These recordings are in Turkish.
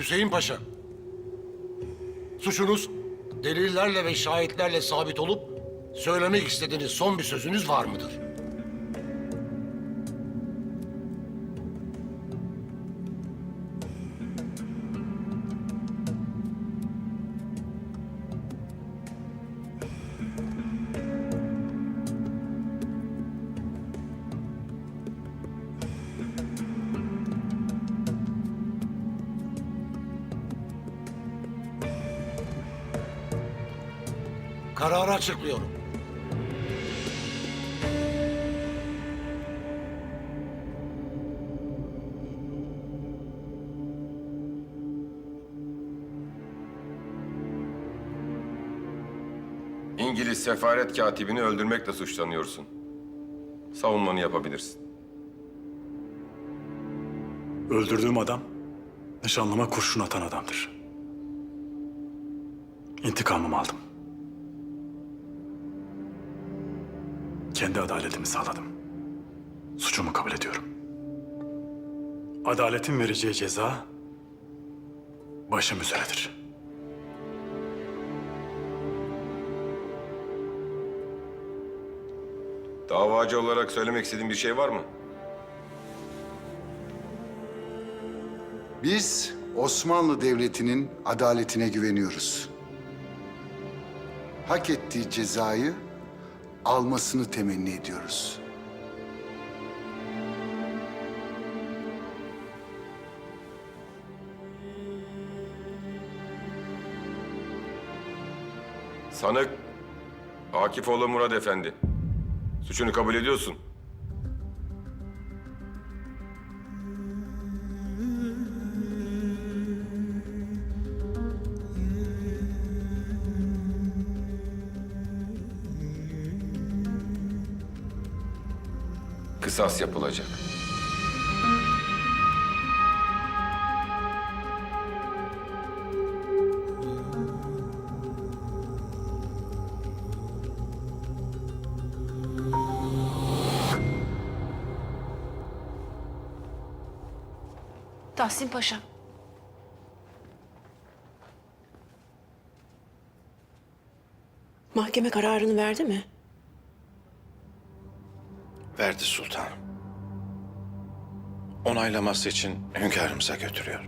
Hüseyin Paşa. Suçunuz delillerle ve şahitlerle sabit olup söylemek istediğiniz son bir sözünüz var mıdır? Kararı açıklıyorum. İngiliz sefaret katibini öldürmekle suçlanıyorsun. Savunmanı yapabilirsin. Öldürdüğüm adam nişanlıma kurşun atan adamdır. İntikamımı aldım. Kendi adaletimi sağladım. Suçumu kabul ediyorum. Adaletin vereceği ceza başım üzeredir. Davacı olarak söylemek istediğin bir şey var mı? Biz Osmanlı Devleti'nin adaletine güveniyoruz. Hak ettiği cezayı almasını temenni ediyoruz. Sanık Akifoğlu Murat Efendi. Suçunu kabul ediyorsun. Kısas yapılacak. Tahsin Paşa. Mahkeme kararını verdi mi? Verdi sultanım. Onaylaması için hünkârımıza götürüyor.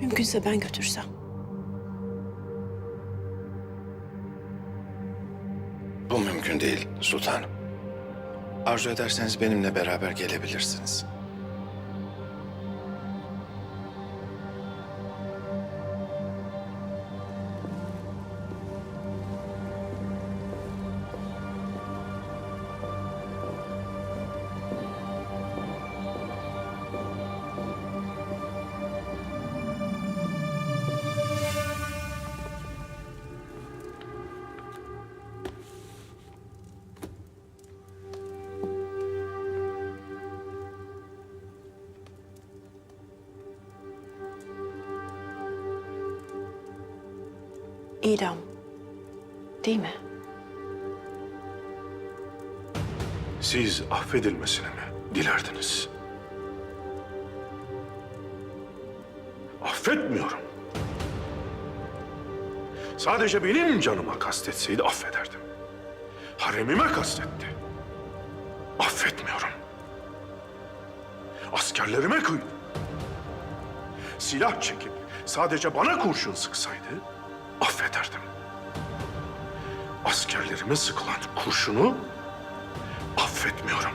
Mümkünse ben götürsem. Bu mümkün değil sultanım. Arzu ederseniz benimle beraber gelebilirsiniz. İdam. Değil mi? Siz affedilmesini mi dilerdiniz? Affetmiyorum. Sadece benim canıma kastetseydi affederdim. Haremime kastetti. Affetmiyorum. Askerlerime kıydı. Silah çekip sadece bana kurşun sıksaydı affederdim. Askerlerime sıkılan kurşunu affetmiyorum.